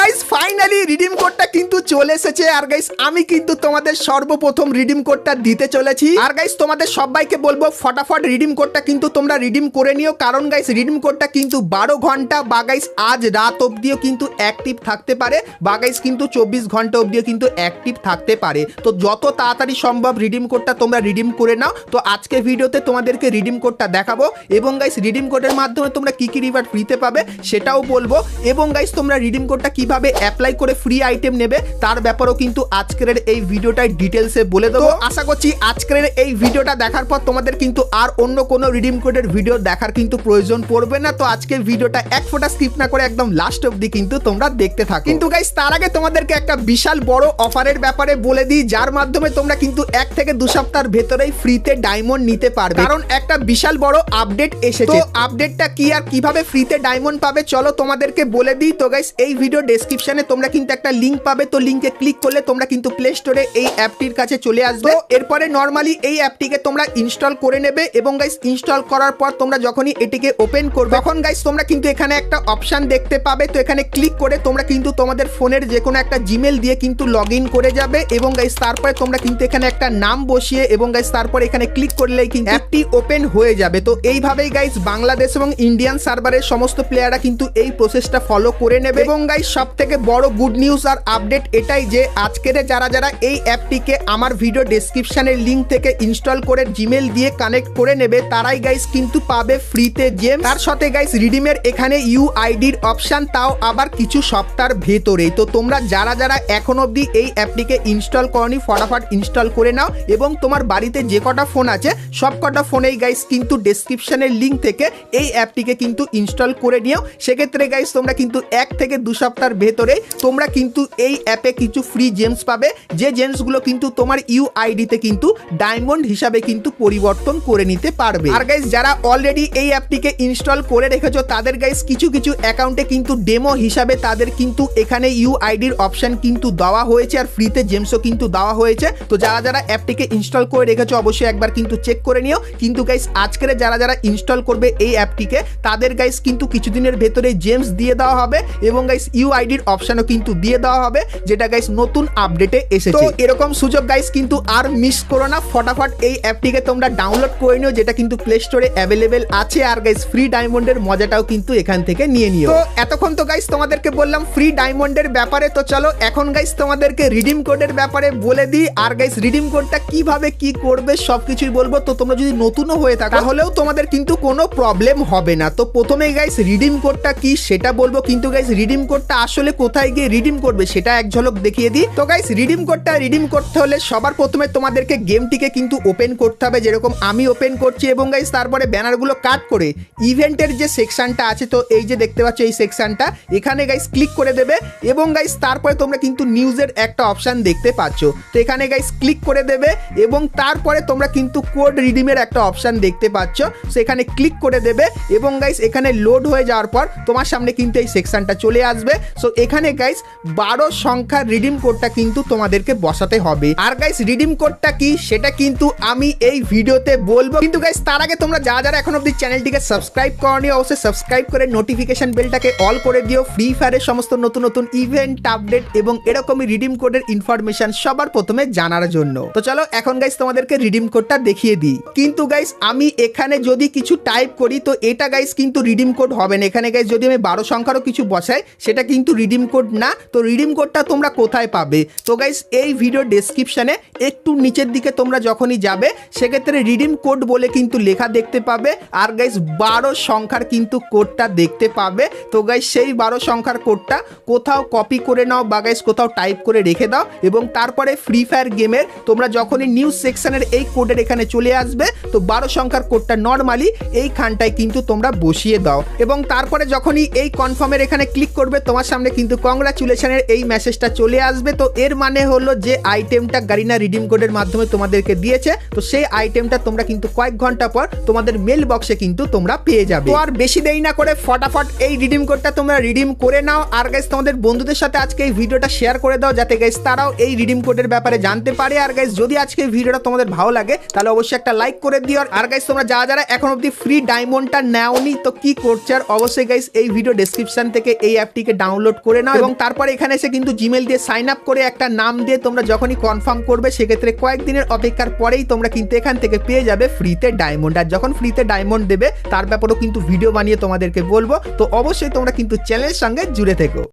Guys finally redeem কোডটা কিন্তু চলে এসেছে। আর গাইস আমি কিন্তু তোমাদের সর্বপ্রথম রিডিম কোডটা দিতে চলেছি। আর গাইস তোমাদের সবাইকে বলব, ফটাফট রিডিম কোডটা কিন্তু তোমরা রিডিম করে নিও। কারণ গাইস রিডিম কোডটা কিন্তু বারো ঘণ্টা বা গাইস আজ রাত অবধিও কিন্তু অ্যাক্টিভ থাকতে পারে। বা গাইস কিন্তু চব্বিশ ঘণ্টা অবধিও কিন্তু অ্যাক্টিভ থাকতে পারে। তো যত তাড়াতাড়ি সম্ভব রিডিম কোডটা তোমরা রিডিম করে নাও। তো আজকে ভিডিওতে তোমাদেরকে রিডিম কোডটা দেখাবো। এবং গাইস রিডিম কোডের মাধ্যমে তোমরা কি কি রিওয়ার্ড ফ্রিতে পাবে সেটাও বলব। এবং গাইস তোমরা রিডিম কোডটা কীভাবে অ্যাপ্লাই করে ফ্রি আইটেম নেবে তার ব্যাপারেও কিন্তু আজকের এই ভিডিওটাই ডিটেলসে বলে দেবো। আশা করছি আজকের এই ভিডিওটা দেখার পর তোমাদের কিন্তু আর অন্য কোনো রিডিম কোডের ভিডিও দেখার কিন্তু প্রয়োজন পড়বে না। তো আজকের ভিডিওটা এক ফোঁটা স্কিপ না করে একদম লাস্ট অবধি কিন্তু তোমরা দেখতে থাকো। কিন্তু গাইস তার আগে তোমাদেরকে একটা বিশাল বড় অফারের ব্যাপারে বলে দিই যার মাধ্যমে তোমরা কিন্তু এক থেকে দু সপ্তাহের ভেতরেই ফ্রিতে ডায়মন্ড নিতে পারবে। কারণ একটা বিশাল বড় আপডেট এসেছে। তো আপডেটটা কি আর কীভাবে ফ্রিতে ডায়মন্ড পাবে চলো তোমাদেরকে বলে দিই। তো গাইস এই ভিডিও ডেসক্রিপশনে তোমরা কিন্তু একটা লিংক পাবে। তো লিংকে ক্লিক করলে তোমরা কিন্তু প্লে স্টোরে এই অ্যাপটির কাছে চলে আসবে। এরপরে নর্মালি এই অ্যাপটিকে তোমরা ইনস্টল করে নেবে এবং গাইস ইনস্টল করার পর তোমরা যখনই এটিকে ওপেন করবে তখন গাইস তোমরা কিন্তু এখানে একটা অপশন দেখতে পাবে। তো এখানে ক্লিক করে তোমরা কিন্তু তোমাদের ফোনের যে কোনো একটা জিমেল দিয়ে কিন্তু লগ ইন করে যাবে এবং গাইস তারপরে তোমরা কিন্তু এখানে একটা নাম বসিয়ে এবং গাইস তারপর এখানে ক্লিক করলেই কিন্তু অ্যাপটি ওপেন হয়ে যাবে। তো এইভাবেই গাইস বাংলাদেশ এবং ইন্ডিয়ান সার্ভারের সমস্ত প্লেয়াররা কিন্তু এই প্রসেসটা ফলো করে নেবে। এবং গাইস সব থেকে বড় গুড নিউজ আর আপডেট এটাই যে আজকের যারা যারা এই অ্যাপটিকে আমার ভিডিও ডেসক্রিপশনের লিংক থেকে ইনস্টল করে জিমেল দিয়ে কানেক্ট করে নেবে, তারাই গাইস কিন্তু পাবে ফ্রিতে জেম তার সাথে গাইস রিডিমের এখানে ইউআইডির অপশন তাও আবার কিছু সপ্তাহের ভেতরেই। তো তোমরা যারা যারা এখন অবধি এই অ্যাপটিকে ইনস্টল করনি, ফটাফট ইনস্টল করে নাও এবং তোমার বাড়িতে যে কটা ফোন আছে, সব কটা ফোনেই গাইস কিন্তু ডেসক্রিপশনের লিংক থেকে এই অ্যাপটিকে কিন্তু ইনস্টল করে নিও। সেক্ষেত্রে গাইস তোমরা কিন্তু এক থেকে দু সপ্তাহের ভেতরে তোমরা কিন্তু এই অ্যাপে কিছু ফ্রি জেমস পাবে। যে জেমসগুলো কিন্তু তোমার ইউআইডিতে কিন্তু ডায়মন্ড হিসাবে কিন্তু পরিবর্তন করে নিতে পারবে। আর গাইস যারা অলরেডি এই অ্যাপটিকে ইনস্টল করে রেখেছো, তাদের গাইস কিছু কিছু অ্যাকাউন্টে কিন্তু ডেমো হিসাবে তাদের কিন্তু এখানে ইউআইডির অপশন কিন্তু দেওয়া হয়েছে আর ফ্রিতে জেমসও কিন্তু দেওয়া হয়েছে। তো যারা যারা অ্যাপটিকে ইনস্টল করে রেখেছো, অবশ্যই একবার কিন্তু চেক করে নিও। কিন্তু গাইস আজকের যারা যারা ইনস্টল করবে এই অ্যাপটিকে, তাদের গাইস কিন্তু কিছুদিনের ভেতরে জেমস দিয়ে দেওয়া হবে। এবং গাইস ইউআইডির অপশনও কিন্তু দিয়ে দেওয়া হবে যেটা গাইস নতুন আপডেটে এসেছে। তো এরকম সুযোগ গাইস কিন্তু আর মিস করো না ফটাফট এই অ্যাপটিকে তোমরা ডাউনলোড করে নিও যেটা কিন্তু প্লে স্টোরে অ্যাভেলেবেল আছে আর গাইস ফ্রি ডায়মন্ডের মজাটাও কিন্তু এখান থেকে নিয়ে নিও। তো এতক্ষণ তো গাইস তোমাদেরকে বললাম ফ্রি ডায়মন্ডের ব্যাপারে তো চলো এখন গাইস তোমাদেরকে রিডিম কোডের ব্যাপারে বলে দিই আর গাইস রিডিম কোডটা কীভাবে কি করবে সবকিছুই বলব। তো তোমরা যদি নতুনও হয়ে থাকো তাহলেও তোমাদের কিন্তু কোনো প্রবলেম হবে না। তো প্রথমেই গাইস রিডিম কোডটা কি সেটা বলব কিন্তু গাইস রিডিম কোডটা আসলে কোথায় গিয়ে রিডিম করবে সেটা এক ঝলক দেখিয়ে দিই। তো গাইস রিডিম কোডটা রিডিম করতে হলে সবার প্রথমে তোমাদেরকে গেমটিকে কিন্তু ওপেন করতে হবে, যেরকম আমি ওপেন করছি এবং গাইস তারপরে ব্যানারগুলো কাট করে ইভেন্টের যে সেকশনটা আছে, তো এই যে দেখতে পাচ্ছ এই সেকশনটা এখানে গাইস ক্লিক করে দেবে এবং গাইস তারপরে তোমরা কিন্তু নিউজের একটা অপশন দেখতে পাচ্ছ। তো এখানে গাইস ক্লিক করে দেবে এবং তারপরে তোমরা কিন্তু কোড রিডিমের একটা অপশন দেখতে পাচ্ছ। সেখানে ক্লিক করে দেবে এবং গাইস এখানে লোড হয়ে যাওয়ার পর তোমার সামনে কিন্তু এই সেকশনটা চলে আসবে। সো এখানে গাইস বারো সংখ্যার রিডিম কোডটা কিন্তু তোমাদেরকে বসাতে হবে। আর গাইস রিডিম কোডটা কি? সেটা কিন্তু আমি এই ভিডিওতে বলব। কিন্তু গাইস তার আগে তোমরা যা যারা এখন অব্দি চ্যানেলটিকে সাবস্ক্রাইব করনি, অবশ্যই সাবস্ক্রাইব করে নোটিফিকেশন বেলটাকে অল করে দিও। ফ্রি ফায়ারের সমস্ত নতুন নতুন ইভেন্ট আপডেট এবং এরকমই রিডিম কোডের ইনফরমেশন সবার প্রথমে জানার জন্য। তো চলো, এখন গাইস তোমাদেরকে রিডিম কোডটা দেখিয়ে দিই। কিন্তু গাইস আমি এখানে যদি কিছু টাইপ করি, তো এটা গাইস কিন্তু রিডিম কোড হবে না। এখানে গাইস যদি আমি বারো সংখ্যারও কিছু বসাই, সেটা কিন্তু রিডিম কোড না, তো রিডিম কোডটা তোমরা কোথায় পাবে? তো গাইস এই ভিডিও ডেসক্রিপশনে একটু নিচের দিকে তোমরা যখনই যাবে, সেক্ষেত্রে রিডিম কোড বলে কিন্তু লেখা দেখতে পাবে, আর গাইস বারো সংখ্যার কিন্তু কোডটা দেখতে পাবে। তো গাইস সেই বারো সংখ্যার কোডটা কোথাও কপি করে নাও বা গাইস কোথাও টাইপ করে রেখে দাও এবং তারপরে ফ্রি ফায়ার গেমের তোমরা যখনই নিউজ সেকশনের এই কোডের এখানে চলে আসবে, তো বারো সংখ্যার কোডটা নর্মালি এই খানটায় কিন্তু তোমরা বসিয়ে দাও। এবং তারপরে যখনই এই কনফার্মের এখানে ক্লিক করবে, তোমার সামনে কিন্তু কংগ্রাচুলেশনের এই মেসেজটা চলে আসবে। তো এর মানে হলো যে আইটেমটা গারিনা রিডিম কোডের মাধ্যমে তোমাদেরকে দিয়েছে। তো সেই আইটেমটা তোমরা কিন্তু কয়েক ঘণ্টা পর তোমাদের মেল বক্সে কিন্তু তোমরা পেয়ে যাবে। আর বেশি দেরি না করে ফটাফট এই রিডিম কোডটা তোমরা রিডিম করে নাও। আর গাইস তোমাদের বন্ধুদের সাথে আজকে এই ভিডিওটা শেয়ার করে দাও যাতে গাইস তারাও এই রিডিম কোডের ব্যাপারে জানতে পারে। আর গাইস যদি আজকে ভিডিওটা তোমাদের ভালো লাগে, তাহলে অবশ্যই একটা লাইক করে দিও। আর গাইস তোমরা যারা যারা এখন অবধি ফ্রি ডায়মন্ডটা নেওনি, তো কি করছে? আর অবশ্যই গাইস এই ভিডিও ডেসক্রিপশন থেকে এই অ্যাপটিকে ডাউনলোড ডাউনলোড করে নাও এবং তারপর এখানে এসে কিন্তু জিমেল দিয়ে সাইন আপ করে একটা নাম দিয়ে তোমরা যখনই কনফার্ম করবে সেক্ষেত্রে কয়েকদিনের অপেক্ষার পরেই তোমরা কিন্তু এখান থেকে পেয়ে যাবে ফ্রিতে ডায়মন্ড আর যখন ফ্রিতে ডায়মন্ড দেবে তার ব্যাপারেও কিন্তু ভিডিও বানিয়ে তোমাদেরকে বলব। তো অবশ্যই তোমরা কিন্তু চ্যানেলের সঙ্গে জুড়ে থেকো।